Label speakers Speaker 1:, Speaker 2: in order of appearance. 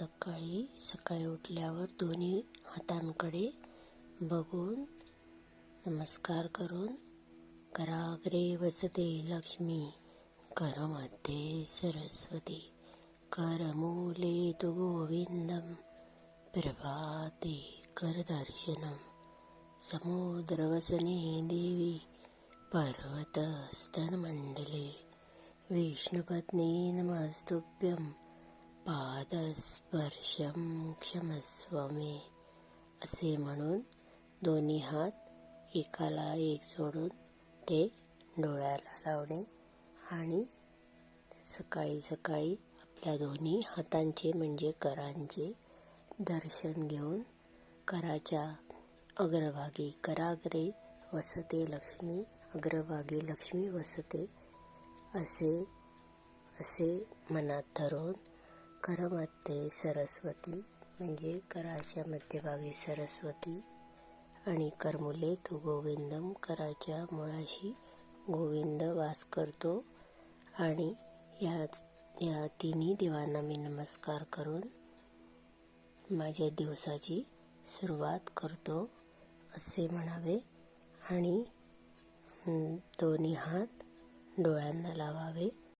Speaker 1: प्रातःकाळी सकाळी उठल्यावर दोन्ही हातांकडे बघून नमस्कार करून कराग्रे वसते लक्ष्मी करमध्ये सरस्वती करमूले तु गोविन्दं प्रभाते करदर्शनं समुद्रवसने देवी पर्वतस्तनमण्डले विष्णुपत्नी नमस्तुभ्यं पादस्पर्शम क्षमस्व मे असे म्हणून दोन्ही हात एकाला एक जोडून ते डोळ्याला लावणे आणि सकाळी सकाळी आपल्या दोन्ही हातांचे म्हणजे करांचे दर्शन घेऊन कराच्या अग्रभागी कराग्रे वसते लक्ष्मी अग्रभागी लक्ष्मी वसते असे असे मनात धरून करमध्ये सरस्वती. म्हणजे कराच्या मध्यभागी सरस्वती आणि करमुले तो गोविंदम कराच्या मुळाशी गोविंद वास करतो आणि या या तिन्ही देवांना मी नमस्कार करून माझ्या दिवसाची सुरुवात करतो असे म्हणावे. आणि दोन्ही हात डोळ्यांना लावावे.